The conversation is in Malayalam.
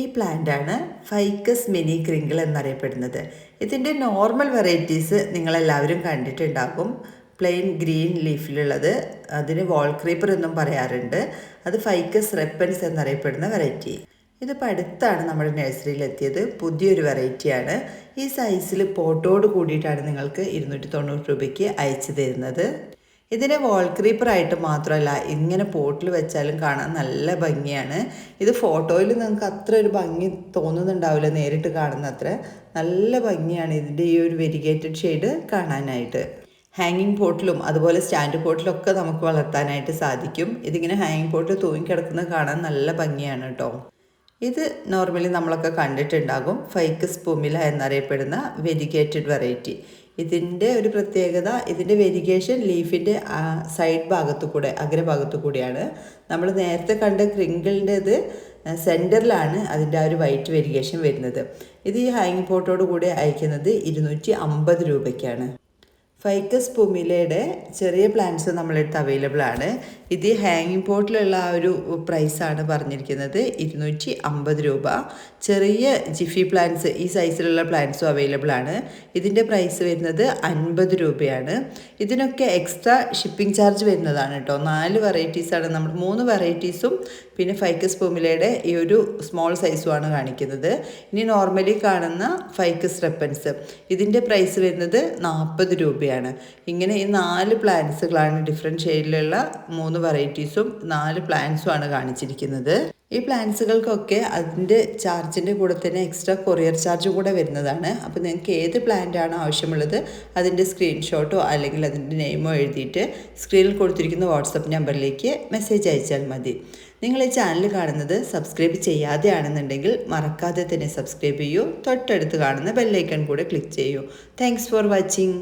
ഈ പ്ലാന്റാണ് ഫൈക്കസ് മിനി ക്രിങ്കിൾ എന്നറിയപ്പെടുന്നത്. ഇതിന്റെ നോർമൽ വെറൈറ്റീസ് നിങ്ങളെല്ലാവരും കണ്ടിട്ടുണ്ടാകും. പ്ലെയിൻ ഗ്രീൻ ലീഫിലുള്ളത് അതിന് വോൾ ക്രീപ്പർ എന്നും പറയാറുണ്ട്. അത് ഫൈക്കസ് റെപ്പൻസ് എന്നറിയപ്പെടുന്ന വെറൈറ്റി ഇതിപ്പോൾ അടുത്താണ് നമ്മുടെ നഴ്സറിയിലെത്തിയത് പുതിയൊരു വെറൈറ്റിയാണ് ഈ സൈസിൽ പോട്ടോട് കൂടിയിട്ടാണ് നിങ്ങൾക്ക് ഇരുന്നൂറ്റി തൊണ്ണൂറ് രൂപയ്ക്ക് അയച്ചു തരുന്നത്. ഇതിനെ വാൾ ക്രീപ്പറായിട്ട് മാത്രമല്ല ഇങ്ങനെ പോട്ടിൽ വെച്ചാലും കാണാൻ നല്ല ഭംഗിയാണ്. ഇത് ഫോട്ടോയിൽ നിങ്ങൾക്ക് അത്ര ഒരു ഭംഗി തോന്നുന്നുണ്ടാവില്ല നേരിട്ട് കാണുന്ന അത്ര നല്ല ഭംഗിയാണ് ഇതിന്റെ ഈ ഒരു വെരിഗേറ്റഡ് ഷെയ്ഡ് കാണാനായിട്ട്. ഹാങ്ങിങ് പോട്ടിലും അതുപോലെ സ്റ്റാൻഡ് പോട്ടിലും ഒക്കെ നമുക്ക് വളർത്താനായിട്ട് സാധിക്കും. ഇതിങ്ങനെ ഹാങ്ങിങ് പോട്ടിൽ തൂങ്ങിക്കിടക്കുന്നത് കാണാൻ നല്ല ഭംഗിയാണ് കേട്ടോ ഇത് നോർമലി നമ്മളൊക്കെ കണ്ടിട്ടുണ്ടാകും. ഫൈക്കസ് പൂമില എന്നറിയപ്പെടുന്ന വെരിഗേറ്റഡ് വെറൈറ്റി ഇതിന്റെ ഒരു പ്രത്യേകത ഇതിന്റെ വെരിഗേഷൻ ലീഫിന്റെ സൈഡ് ഭാഗത്തു കൂടെ അഗ്രഭാഗത്തു കൂടിയാണ്. നമ്മൾ നേരത്തെ കണ്ട ക്രിങ്കിളിന്റെത് സെന്ററിലാണ് അതിന്റെ ആ ഒരു വൈറ്റ് വെരിഗേഷൻ വരുന്നത്. ഇത് ഈ ഹാങ്ങിങ് പോട്ടോട് കൂടെ അയക്കുന്നത് ഇരുന്നൂറ്റി അമ്പത് രൂപയ്ക്കാണ്. ഫൈക്കസ് പുമിലയുടെ ചെറിയ പ്ലാന്റ്സ് നമ്മളെടുത്ത് അവൈലബിൾ ആണ്. ഇത് ഹാങ്ങിങ് പോട്ടിലുള്ള ആ ഒരു പ്രൈസാണ് പറഞ്ഞിരിക്കുന്നത്. ഇരുന്നൂറ്റി അമ്പത് രൂപ. ചെറിയ ജിഫി പ്ലാന്റ്സ് ഈ സൈസിലുള്ള പ്ലാന്റ്സും അവൈലബിൾ ആണ്. ഇതിന്റെ പ്രൈസ് വരുന്നത് അൻപത് രൂപയാണ്. ഇതിനൊക്കെ എക്സ്ട്രാ ഷിപ്പിംഗ് ചാർജ് വരുന്നതാണ് കേട്ടോ നാല് വെറൈറ്റീസാണ് നമ്മൾ മൂന്ന് വെറൈറ്റീസും പിന്നെ ഫൈക്കസ് പുമിലയുടെ ഈ ഒരു സ്മോൾ സൈസുമാണ് കാണിക്കുന്നത്. ഇനി നോർമലി കാണുന്ന ഫൈക്കസ് റെപ്പൻസ് ഇതിന്റെ പ്രൈസ് വരുന്നത് നാൽപ്പത് രൂപയാണ്. ഇങ്ങനെ ഈ നാല് പ്ലാന്റ്സുകളാണ് ഡിഫറെന്റ് ഷെയ്ഡിലുള്ള മൂന്ന് വെറൈറ്റീസും നാല് പ്ലാന്റ്സുമാണ് കാണിച്ചിരിക്കുന്നത്. ഈ പ്ലാന്റ്സുകൾക്കൊക്കെ അതിന്റെ ചാർജിന്റെ കൂടെ തന്നെ എക്സ്ട്രാ കൊറിയർ ചാർജ് കൂടെ വരുന്നതാണ്. അപ്പോൾ നിങ്ങൾക്ക് ഏത് പ്ലാന്റ് ആണോ ആവശ്യമുള്ളത് അതിന്റെ സ്ക്രീൻഷോട്ടോ അല്ലെങ്കിൽ അതിന്റെ നെയിമോ എഴുതിയിട്ട് സ്ക്രീനിൽ കൊടുത്തിരിക്കുന്ന വാട്സപ്പ് നമ്പറിലേക്ക് മെസ്സേജ് അയച്ചാൽ മതി. നിങ്ങൾ ഈ ചാനൽ കാണുന്നത് സബ്സ്ക്രൈബ് ചെയ്യാതെയാണെന്നുണ്ടെങ്കിൽ മറക്കാതെ തന്നെ സബ്സ്ക്രൈബ് ചെയ്യൂ. തൊട്ടടുത്ത് കാണുന്ന ബെല്ലൈക്കൺ കൂടെ ക്ലിക്ക് ചെയ്യൂ. Thanks for watching